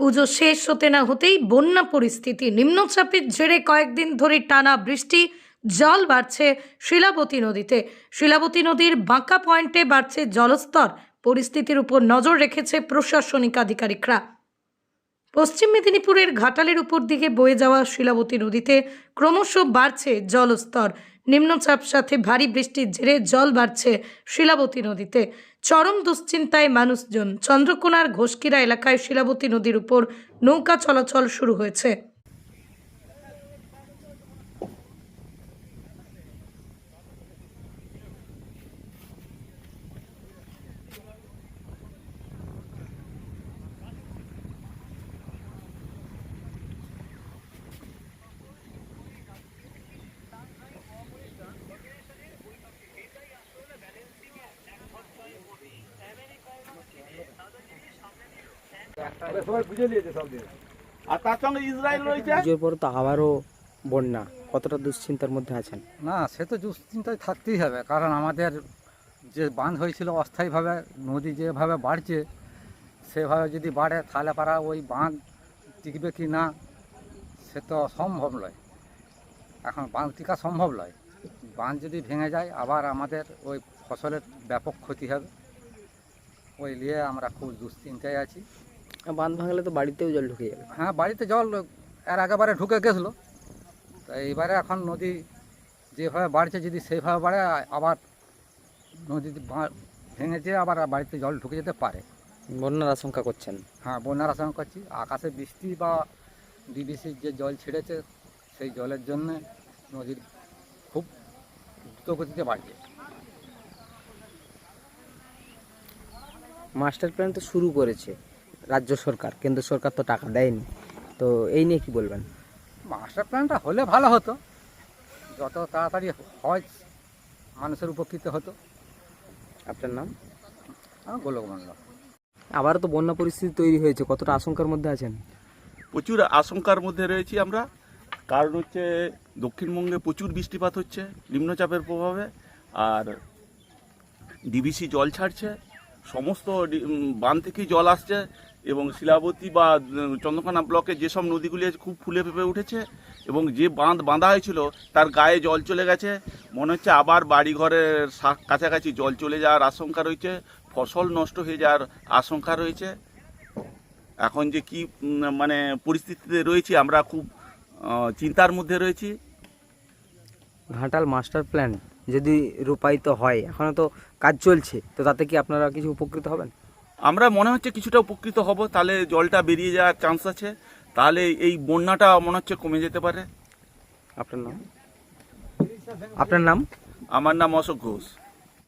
পুজো শেষ হতে না হতেই বন্যা পরিস্থিতি নিম্নচাপের জেরে কয়েকদিন ধরে টানা বৃষ্টি, জল বাড়ছে শিলাবতী নদীতে। শিলাবতী নদীর বাঁকা পয়েন্টে বাড়ছে জলস্তর। পরিস্থিতির উপর নজর রেখেছে প্রশাসনিক আধিকারিকরা। পশ্চিম মেদিনীপুরের ঘাটালের উপর দিকে বয়ে যাওয়া শিলাবতী নদীতে ক্রমশ বাড়ছে জলস্তর। নিম্নচাপ সাথে ভারী বৃষ্টির জেরে জল বাড়ছে শিলাবতী নদীতে। চরম দুশ্চিন্তায় মানুষজন চন্দ্রকোনার ঘোষকিরা এলাকায় শিলাবতী নদীর উপর নৌকা চলাচল শুরু হয়েছে। আর তার সঙ্গে ইসরায়েল রয়েছে? পুজোর পর তো আবারও বন্যা। কতটা দুশ্চিন্তার মধ্যে আছেন? না সে তো দুশ্চিন্তায় থাকতেই হবে। কারণ আমাদের যে বাঁধ হয়েছিল অস্থায়ীভাবে নদী যেভাবে বাড়ছে সেভাবে যদি বাড়ে তাহলে পারা ওই বাঁধ টিকবে কি না সে তো সম্ভব নয়। এখন বাঁধ টিকা সম্ভব নয়। বাঁধ যদি ভেঙে যায় আবার আমাদের ওই ফসলের ব্যাপক ক্ষতি হবে। ওই নিয়ে আমরা খুব দুশ্চিন্তায় আছি। বাঁধ ভাঙলে তো বাড়িতেও জল ঢুকে যাবে। হ্যাঁ বাড়িতে জল এর আগেবারে ঢুকে গেছিল। তা এইবারে এখন নদী যেভাবে বাড়ছে যদি সেইভাবে বাড়ে আবার নদী বা- ভেঙেছে আবার বাড়িতে জল ঢুকে যেতে পারে। বন্যার আশঙ্কা করছেন? হ্যাঁ বন্যার আশঙ্কা করছি। আকাশে বৃষ্টি বা ডিবিসির যে জল ছেড়েছে সেই জলের জন্য নদীর খুব দ্রুত গতিতে বাড়ছে। মাস্টার প্ল্যান তো শুরু করেছে। রাজ্য সরকার কেন্দ্র সরকার তো টাকা দেয়নি। তো এই নিয়ে কি বলবেন? মাস্টার প্ল্যানটা হলে ভালো হতো। যত তাড়াতাড়ি হয় মানুষের উপকৃত হতো। আপনার নাম? গোলক মণ্ডল। আবারও তো বন্যা পরিস্থিতি তৈরি হয়েছে কতটা আশঙ্কার মধ্যে আছেন? প্রচুর আশঙ্কার মধ্যে রয়েছি আমরা। কারণ হচ্ছে দক্ষিণবঙ্গে প্রচুর বৃষ্টিপাত হচ্ছে নিম্নচাপের প্রভাবে আর ডিবিসি জল ছাড়ছে। সমস্ত বাঁধ থেকেই জল আসছে। এবং শিলাবতী বা চন্দ্রকোনা ব্লকে যেসব নদীগুলি আছে, খুব ফুলে ফেপে উঠেছে এবং যে বাঁধ বাঁধা হয়েছিল, তার গায়ে জল চলে গেছে। মনে হচ্ছে আবার বাড়িঘরের কাছাকাছি জল চলে যাওয়ার আশঙ্কা রয়েছে, ফসল নষ্ট হয়ে যাওয়ার আশঙ্কা রয়েছে। এখন যে কি মানে পরিস্থিতিতে রয়েছি, আমরা খুব চিন্তার মধ্যে রয়েছি। ঘাটাল মাস্টার প্ল্যান যদি রূপায়িত হয় এখনও তো কাজ চলছে, তো তাতে কি আপনারা কিছু উপকৃত হবেন? আমরা মনে হচ্ছে কিছুটা উপকৃত হব তাহলে জলটা বেরিয়ে যাওয়ার চান্স আছে। তাহলে এই বন্যাটা মনে হচ্ছে কমে যেতে পারে। আপনার নাম? আপনার নাম? আমার নাম অশোক ঘোষ।